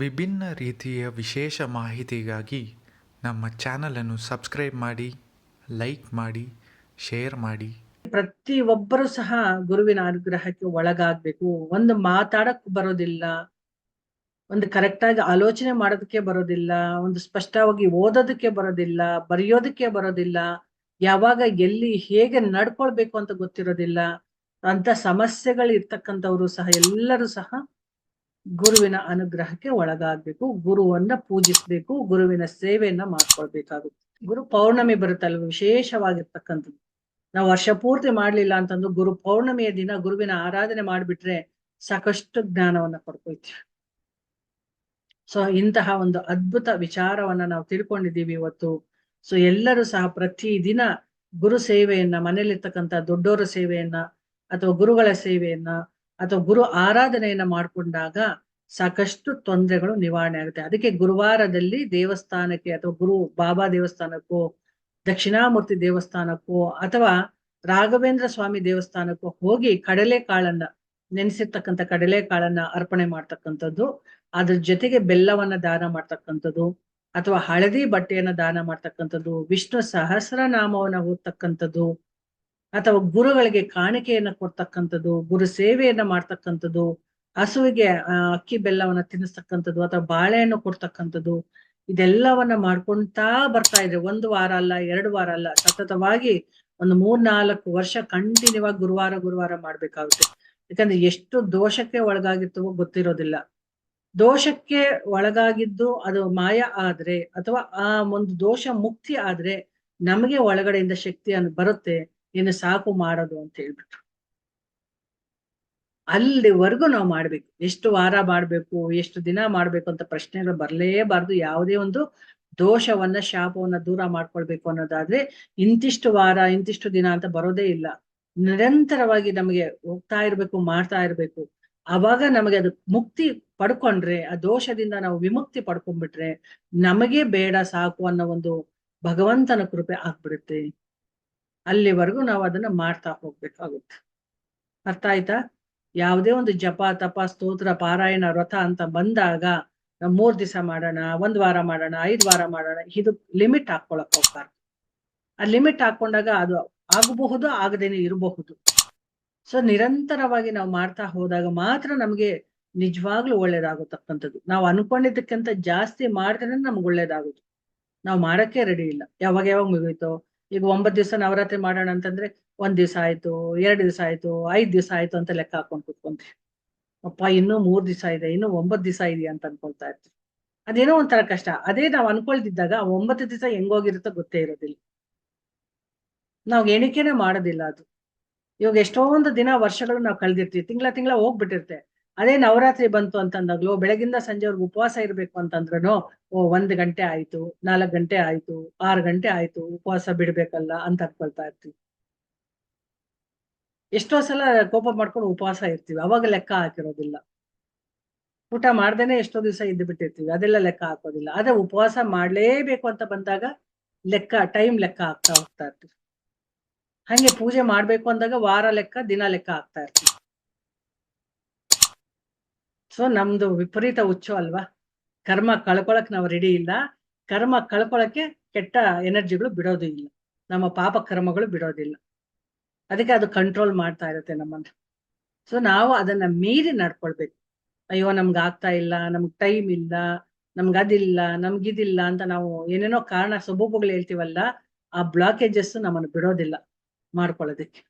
ವಿಭಿನ್ನ ರೀತಿಯ ವಿಶೇಷ ಮಾಹಿತಿಗಾಗಿ ನಮ್ಮ ಚಾನಲನ್ನು ಸಬ್ಸ್ಕ್ರೈಬ್ ಮಾಡಿ, ಲೈಕ್ ಮಾಡಿ, ಶೇರ್ ಮಾಡಿ. ಪ್ರತಿ ಒಬ್ಬರು ಸಹ ಗುರುವಿನ ಅನುಗ್ರಹಕ್ಕೆ ಒಳಗಾಗಬೇಕು. ಒಂದು ಮಾತಾಡಕ್ಕೆ ಬರೋದಿಲ್ಲ. ಒಂದು ಕರೆಕ್ಟಾಗಿ ಆಲೋಚನೆ ಮಾಡೋದಕ್ಕೆ ಬರೋದಿಲ್ಲ. ಒಂದು ಸ್ಪಷ್ಟವಾಗಿ ಓದೋದಕ್ಕೆ ಬರೋದಿಲ್ಲ. ಬರೆಯೋದಕ್ಕೆ ಬರೋದಿಲ್ಲ. ಯಾವಾಗ, ಎಲ್ಲಿ, ಹೇಗೆ ನಡ್ಕೊಳ್ಬೇಕು ಅಂತ ಗೊತ್ತಿರೋದಿಲ್ಲ. ಅಂತ ಸಮಸ್ಯೆಗಳು ಇರ್ತಕ್ಕಂಥವ್ರು ಸಹ, ಎಲ್ಲರೂ ಸಹ ಗುರುವಿನ ಅನುಗ್ರಹಕ್ಕೆ ಒಳಗಾಗ್ಬೇಕು, ಗುರುವನ್ನ ಪೂಜಿಸ್ಬೇಕು, ಗುರುವಿನ ಸೇವೆಯನ್ನ ಮಾಡ್ಕೊಳ್ಬೇಕಾಗುತ್ತೆ. ಗುರು ಪೌರ್ಣಮಿ ಬರುತ್ತಲ್ವ, ವಿಶೇಷವಾಗಿರ್ತಕ್ಕಂಥದ್ದು. ನಾವು ವರ್ಷ ಪೂರ್ತಿ ಮಾಡ್ಲಿಲ್ಲ ಅಂತಂದು ಗುರು ಪೌರ್ಣಮಿಯ ದಿನ ಗುರುವಿನ ಆರಾಧನೆ ಮಾಡ್ಬಿಟ್ರೆ ಸಾಕಷ್ಟು ಜ್ಞಾನವನ್ನ ಪಡ್ಕೊಳ್ತೀವಿ. ಸೊ ಇಂತಹ ಒಂದು ಅದ್ಭುತ ವಿಚಾರವನ್ನ ನಾವು ತಿಳ್ಕೊಂಡಿದ್ದೀವಿ ಇವತ್ತು. ಸೊ ಎಲ್ಲರೂ ಸಹ ಪ್ರತಿ ದಿನ ಗುರು ಸೇವೆಯನ್ನ ಮನೇಲಿರ್ತಕ್ಕಂಥ ದೊಡ್ಡವರ ಸೇವೆಯನ್ನ ಅಥವಾ ಗುರುಗಳ ಸೇವೆಯನ್ನ ಅಥವಾ ಗುರು ಆರಾಧನೆಯನ್ನ ಮಾಡಿಕೊಂಡಾಗ ಸಾಕಷ್ಟು ತೊಂದರೆಗಳು ನಿವಾರಣೆ ಆಗುತ್ತೆ. ಅದಕ್ಕೆ ಗುರುವಾರದಲ್ಲಿ ದೇವಸ್ಥಾನಕ್ಕೆ ಅಥವಾ ಗುರು ಬಾಬಾ ದೇವಸ್ಥಾನಕ್ಕೋ, ದಕ್ಷಿಣಾಮೂರ್ತಿ ದೇವಸ್ಥಾನಕ್ಕೋ ಅಥವಾ ರಾಘವೇಂದ್ರ ಸ್ವಾಮಿ ದೇವಸ್ಥಾನಕ್ಕೋ ಹೋಗಿ ಕಡಲೆಕಾಳನ್ನ ನೆನೆಸಿರ್ತಕ್ಕಂಥ ಕಡಲೆಕಾಳನ್ನ ಅರ್ಪಣೆ ಮಾಡ್ತಕ್ಕಂಥದ್ದು, ಅದ್ರ ಜೊತೆಗೆ ಬೆಲ್ಲವನ್ನ ದಾನ ಮಾಡ್ತಕ್ಕಂಥದ್ದು ಅಥವಾ ಹಳದಿ ಬಟ್ಟೆಯನ್ನ ದಾನ ಮಾಡ್ತಕ್ಕಂಥದ್ದು, ವಿಷ್ಣು ಸಹಸ್ರನಾಮವನ್ನ ಓದ್ತಕ್ಕಂಥದ್ದು ಅಥವಾ ಗುರುಗಳಿಗೆ ಕಾಣಿಕೆಯನ್ನ ಕೊಡ್ತಕ್ಕಂಥದ್ದು, ಗುರು ಸೇವೆಯನ್ನ ಮಾಡ್ತಕ್ಕಂಥದ್ದು, ಹಸುವಿಗೆ ಅಕ್ಕಿ ಬೆಲ್ಲವನ್ನ ತಿನ್ನಿಸ್ತಕ್ಕಂಥದ್ದು ಅಥವಾ ಬಾಳೆಹಣ್ಣು ಕೊಡ್ತಕ್ಕಂಥದ್ದು, ಇದೆಲ್ಲವನ್ನ ಮಾಡ್ಕೊಂತಾ ಬರ್ತಾ ಇದ್ರೆ, ಒಂದು ವಾರ ಅಲ್ಲ, ಎರಡು ವಾರ ಅಲ್ಲ, ಸತತವಾಗಿ ಒಂದು ಮೂರ್ನಾಲ್ಕು ವರ್ಷ ಕಂಟಿನ್ಯೂ ಆಗಿ ಗುರುವಾರ ಗುರುವಾರ ಮಾಡ್ಬೇಕಾಗುತ್ತೆ. ಯಾಕಂದ್ರೆ ಎಷ್ಟು ದೋಷಕ್ಕೆ ಒಳಗಾಗಿರ್ತವೋ ಗೊತ್ತಿರೋದಿಲ್ಲ. ದೋಷಕ್ಕೆ ಒಳಗಾಗಿದ್ದು ಅದು ಮಾಯ ಆದ್ರೆ ಅಥವಾ ಆ ಒಂದು ದೋಷ ಮುಕ್ತಿ ಆದ್ರೆ ನಮಗೆ ಒಳಗಡೆಯಿಂದ ಶಕ್ತಿ ಬರುತ್ತೆ. ಇನ್ನು ಸಾಕು ಮಾಡೋದು ಅಂತ ಹೇಳ್ಬಿಟ್ಟು ಅಲ್ಲಿವರೆಗೂ ನಾವು ಮಾಡ್ಬೇಕು. ಎಷ್ಟು ವಾರ ಮಾಡ್ಬೇಕು, ಎಷ್ಟು ದಿನ ಮಾಡ್ಬೇಕು ಅಂತ ಪ್ರಶ್ನೆಗಳು ಬರಲೇಬಾರ್ದು ಯಾವುದೇ ಒಂದು ದೋಷವನ್ನ, ಶಾಪವನ್ನ ದೂರ ಮಾಡ್ಕೊಳ್ಬೇಕು ಅನ್ನೋದಾದ್ರೆ ಇಂತಿಷ್ಟು ವಾರ, ಇಂತಿಷ್ಟು ದಿನ ಅಂತ ಬರೋದೇ ಇಲ್ಲ. ನಿರಂತರವಾಗಿ ನಮಗೆ ಹೋಗ್ತಾ ಇರ್ಬೇಕು, ಮಾಡ್ತಾ ಇರ್ಬೇಕು. ಅವಾಗ ನಮಗೆ ಅದು ಮುಕ್ತಿ ಪಡ್ಕೊಂಡ್ರೆ, ಆ ದೋಷದಿಂದ ನಾವು ವಿಮುಕ್ತಿ ಪಡ್ಕೊಂಡ್ಬಿಟ್ರೆ ನಮಗೆ ಬೇಡ ಸಾಕು ಅನ್ನೋ ಒಂದು ಭಗವಂತನ ಕೃಪೆ ಆಗ್ಬಿಡುತ್ತೆ. ಅಲ್ಲಿವರೆಗೂ ನಾವು ಅದನ್ನ ಮಾಡ್ತಾ ಹೋಗ್ಬೇಕಾಗುತ್ತೆ. ಅರ್ಥ ಆಯ್ತಾ? ಯಾವುದೇ ಒಂದು ಜಪ, ತಪ, ಸ್ತೋತ್ರ, ಪಾರಾಯಣ, ವ್ರತ ಅಂತ ಬಂದಾಗ ನಾವು ಮೂರ್ ದಿವಸ ಮಾಡೋಣ, ಒಂದ್ ವಾರ ಮಾಡೋಣ, ಐದ್ ವಾರ ಮಾಡೋಣ, ಇದು ಲಿಮಿಟ್ ಹಾಕೊಳಕ್ ಹೋಗ್ಬಾರ್ದು. ಆ ಲಿಮಿಟ್ ಹಾಕೊಂಡಾಗ ಅದು ಆಗಬಹುದು, ಆಗದೇನೆ ಇರಬಹುದು. ಸೊ, ನಿರಂತರವಾಗಿ ನಾವು ಮಾಡ್ತಾ ಹೋದಾಗ ಮಾತ್ರ ನಮ್ಗೆ ನಿಜವಾಗ್ಲೂ ಒಳ್ಳೇದಾಗತಕ್ಕಂಥದ್ದು. ನಾವು ಅನ್ಕೊಂಡಿದ್ದಕ್ಕಿಂತ ಜಾಸ್ತಿ ಮಾಡಿದ್ರೆ ನಮ್ಗೆ ಒಳ್ಳೇದಾಗುದು. ನಾವು ಮಾಡಕ್ಕೆ ರೆಡಿ ಇಲ್ಲ. ಯಾವಾಗ ಯಾವಾಗ ಮುಗೀತೋ ಈಗ ಒಂಬತ್ತು ದಿವಸ ನವರಾತ್ರಿ ಮಾಡೋಣ ಅಂತಂದ್ರೆ ಒಂದ್ ದಿವಸ ಆಯ್ತು, ಎರಡ್ ದಿವಸ ಆಯ್ತು, ಐದ್ ದಿವಸ ಆಯ್ತು ಅಂತ ಲೆಕ್ಕ ಹಾಕೊಂಡ್ ಕುತ್ಕೊಂತೀವಿ ಅಪ್ಪ, ಇನ್ನೂ ಮೂರ್ ದಿವಸ ಇದೆ, ಇನ್ನು ಒಂಬತ್ ದಿವಸ ಇದೆಯಾ ಅಂತ ಅನ್ಕೊಳ್ತಾ ಇರ್ತೀವಿ ಅದೇನೋ ಒಂಥರ ಕಷ್ಟ. ಅದೇ ನಾವ್ ಅನ್ಕೊಳ್ದಿದ್ದಾಗ ಒಂಬತ್ತು ದಿವಸ ಹೆಂಗೋಗಿರುತ್ತೋ ಗೊತ್ತೇ ಇರೋದಿಲ್ಲ. ನಾವ್ ಎಣಿಕೆನೆ ಮಾಡೋದಿಲ್ಲ ಅದು. ಇವಾಗ ಎಷ್ಟೊಂದು ದಿನ ವರ್ಷಗಳು ನಾವು ಕಳೆದಿರ್ತೀವಿ. ತಿಂಗಳ ತಿಂಗಳ ಹೋಗ್ಬಿಟ್ಟಿರ್ತೆ ಅದೇ ನವರಾತ್ರಿ ಬಂತು ಅಂತಂದಾಗ್ಲೂ ಬೆಳಗಿಂದ ಸಂಜೆವರೆಗೂ ಉಪವಾಸ ಇರ್ಬೇಕು ಅಂತಂದ್ರೂ ಓ, ಒಂದ್ ಗಂಟೆ ಆಯ್ತು, ನಾಲ್ಕ್ ಗಂಟೆ ಆಯ್ತು, ಆರು ಗಂಟೆ ಆಯ್ತು, ಉಪವಾಸ ಬಿಡ್ಬೇಕಲ್ಲ ಅಂತ ಅನ್ಕೊಳ್ತಾ ಇರ್ತೀವಿ. ಎಷ್ಟೋ ಸಲ ಕೋಪ ಮಾಡ್ಕೊಂಡು ಉಪವಾಸ ಇರ್ತೀವಿ, ಅವಾಗ ಲೆಕ್ಕ ಹಾಕಿರೋದಿಲ್ಲ. ಊಟ ಮಾಡ್ದೇನೆ ಎಷ್ಟೋ ದಿವಸ ಇದ್ದು ಬಿಟ್ಟಿರ್ತೀವಿ, ಅದೆಲ್ಲ ಲೆಕ್ಕ ಹಾಕೋದಿಲ್ಲ. ಆದ್ರೆ ಉಪವಾಸ ಮಾಡ್ಲೇಬೇಕು ಅಂತ ಬಂದಾಗ ಲೆಕ್ಕ, ಟೈಮ್ ಲೆಕ್ಕ ಹಾಕ್ತಾ ಹೋಗ್ತಾ ಇರ್ತೀವಿ. ಹಂಗೆ ಪೂಜೆ ಮಾಡ್ಬೇಕು ಅಂದಾಗ ವಾರ ಲೆಕ್ಕ, ದಿನ ಲೆಕ್ಕ ಹಾಕ್ತಾ ಇರ್ತೀವಿ. ಸೊ ನಮ್ದು ವಿಪರೀತ ಹುಚ್ಚು ಅಲ್ವಾ? ಕರ್ಮ ಕಳ್ಕೊಳಕ್ ನಾವು ರೆಡಿ ಇಲ್ಲ. ಕರ್ಮ ಕಳ್ಕೊಳಕ್ಕೆ ಕೆಟ್ಟ ಎನರ್ಜಿಗಳು ಬಿಡೋದು ಇಲ್ಲ. ನಮ್ಮ ಪಾಪ ಕರ್ಮಗಳು ಬಿಡೋದಿಲ್ಲ. ಅದಕ್ಕೆ ಅದು ಕಂಟ್ರೋಲ್ ಮಾಡ್ತಾ ಇರುತ್ತೆ ನಮ್ಮನ್ನ. ಸೊ ನಾವು ಅದನ್ನ ಮೀರಿ ನಡ್ಕೊಳ್ಬೇಕು. ಅಯ್ಯೋ, ನಮ್ಗೆ ಆಗ್ತಾ ಇಲ್ಲ, ನಮ್ಗೆ ಟೈಮ್ ಇಲ್ಲ, ನಮ್ಗ ಅದಿಲ್ಲ ನಮ್ಗಿದಿಲ್ಲ ಅಂತ ನಾವು ಏನೇನೋ ಕಾರಣ ಸೊಬೂಬುಗಳು ಹೇಳ್ತೀವಲ್ಲ, ಆ ಬ್ಲಾಕೇಜಸ್ ನಮ್ಮನ್ನು ಬಿಡೋದಿಲ್ಲ ಮಾಡ್ಕೊಳ್ಳೋದಕ್ಕೆ.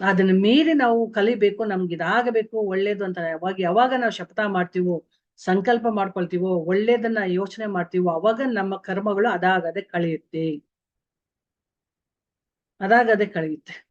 ಅದನ್ನ ಮೀರಿ ನಾವು ಕಲಿಬೇಕು, ನಮ್ಗೆ ಇದಾಗಬೇಕು, ಒಳ್ಳೇದು ಅಂತ ಯಾವಾಗ ಯಾವಾಗ ನಾವು ಶಪಥ ಮಾಡ್ತೀವೋ, ಸಂಕಲ್ಪ ಮಾಡ್ಕೊಳ್ತೀವೋ, ಒಳ್ಳೇದನ್ನ ಯೋಚನೆ ಮಾಡ್ತೀವೋ, ಅವಾಗ ನಮ್ಮ ಕರ್ಮಗಳು ಅದಾಗದೆ ಕಳೆಯುತ್ತೆ. ಅದಾಗದೆ ಕಳೆಯುತ್ತೆ.